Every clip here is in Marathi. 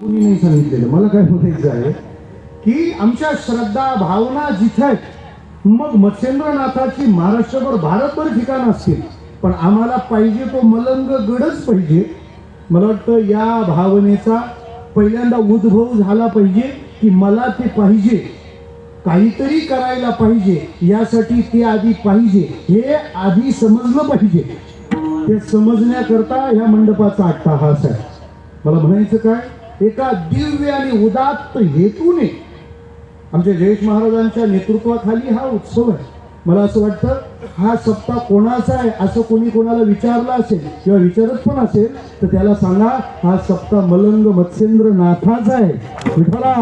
कुणी नाही सांगितलेलं. मला काय म्हणायचं आहे की आमच्या श्रद्धा भावना जिथे आहेत मग मत्स्येंद्रनाथाची महाराष्ट्रभर भारतभर ठिकाणं असतील. पण आम्हाला पाहिजे तो मलंग गडच पाहिजे. मला वाटतं या भावनेचा पहिल्यांदा उद्भव झाला पाहिजे की मला ते पाहिजे. काहीतरी करायला पाहिजे. यासाठी ते आधी पाहिजे. हे आधी समजलं पाहिजे. ते समजण्याकरता ह्या मंडपाचा अट्टाहास आहे मला म्हणायचं काय? एका दिव्य आणि उदात्त हेतूने आमच्या जयेश महाराजांच्या नेतृत्वाखाली हा उत्सव आहे. मला असं वाटतं हा सप्ताह कोणाचा आहे असं कोणी कोणाला विचारलं असेल किंवा विचारत पण असेल तर त्याला सांगा हा सप्ताह मलंग मत्स्येंद्र नाथाचा आहे. विठ्ठला!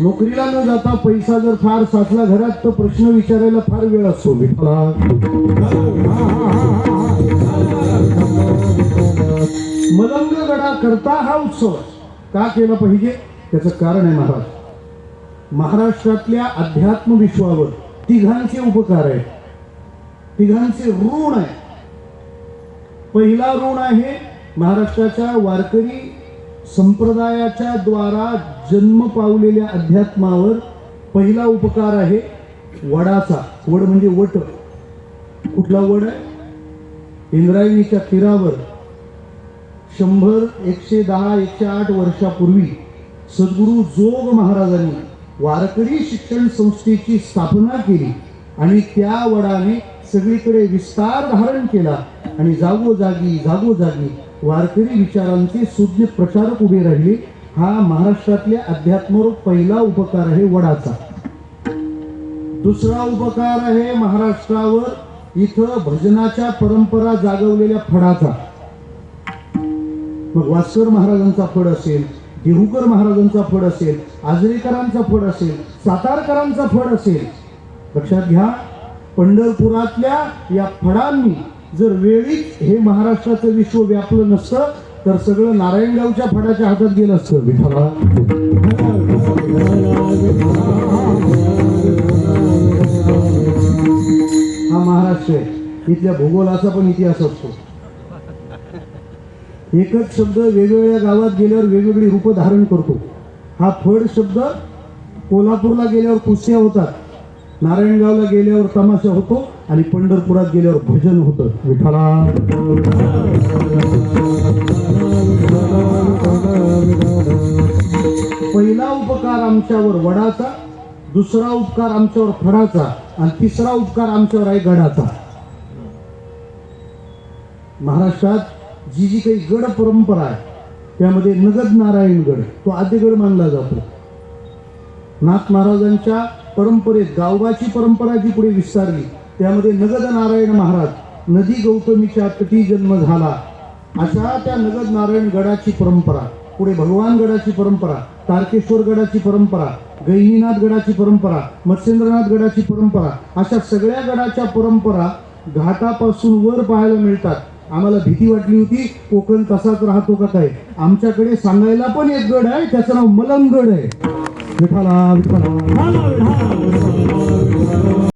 नोकरीला न जाता पैसा जर फार साचला घरात तर प्रश्न विचारायला फार वेळ असतो. विठ्ठला! मलंग गडा करता हा उत्सव का केला पाहिजे? त्याचं कारण आहे महाराज. महाराष्ट्रातल्या अध्यात्म विश्वावर तिघांचे उपकार आहे तिघांचे ऋण आहे पहिला ऋण आहे महाराष्ट्राच्या वारकरी संप्रदायाच्या द्वारा जन्म पावलेल्या अध्यात्मावर. पहिला उपकार आहे वडाचा. वड म्हणजे वट. कुठला वड आहे? इंद्रायणीच्या तीरावर शंभर एकशे दहा एकशे आठ वर्षापूर्वी सद्गुरू जोग महाराजांनी वारकरी शिक्षण संस्थेची स्थापना केली आणि त्या वडाने सगळीकडे विस्तार धारण केला आणि जागोजागी जागोजागी वारकरी विचारांचे सुज्ञ प्रचारक उभे राहिले. हा महाराष्ट्रातल्या अध्यात्मावर पहिला उपकार आहे वडाचा. दुसरा उपकार आहे महाराष्ट्रावर इथं भजनाच्या परंपरा जागवलेल्या फडाचा मग वास्कर महाराजांचा फड असेल देहूकर महाराजांचा फड असेल आजरेकरांचा फड असेल सातारकरांचा फड असेल. लक्षात घ्या पंढरपुरातल्या या फडांनी जर वेळीच हे महाराष्ट्राचं विश्व व्यापलं नसतं तर सगळं नारायणगावच्या फडाच्या हातात गेलं असतं. विठाला हा महाराष्ट्र आहे. इथल्या भूगोलाचा पण इतिहास असतो. एकच शब्द वेगवेगळ्या गावात गेल्यावर वेगवेगळी रूप धारण करतो. हा फड शब्द कोल्हापूरला गेल्यावर कुस्या होतात नारायणगावला गेल्यावर तमाशा होतो आणि पंढरपुरात गेल्यावर भजन होतं. विठाला पहिला उपकार आमच्यावर वडाचा दुसरा उपकार आमच्यावर फडाचा आणि तिसरा उपकार आमच्यावर आहे गडाचा महाराष्ट्रात जी जी काही गड परंपरा आहे त्यामध्ये नगद नारायणगड तो आद्यगड मानला जातो. नाथ महाराजांच्या परंपरेत गावगाची परंपरा जी पुढे विस्तारली त्यामध्ये नगद नारायण महाराज नदी गौतमीच्या तटी जन्म झाला अशा त्या नगद नारायण गडाची परंपरा पुढे भगवान गडाची परंपरा तारकेश्वर गडाची परंपरा गहिनीनाथ गडाची परंपरा मत्स्येंद्रनाथ गडाची परंपरा अशा सगळ्या गडाच्या परंपरा घाटापासून वर पाहायला मिळतात. आम्हाला भीती वाटली होती कोकण तसाच राहतो का काय? आमच्याकडे सांगायला पण एक गड आहे त्याचं नाव मलमगड आहे. विठाला विठाला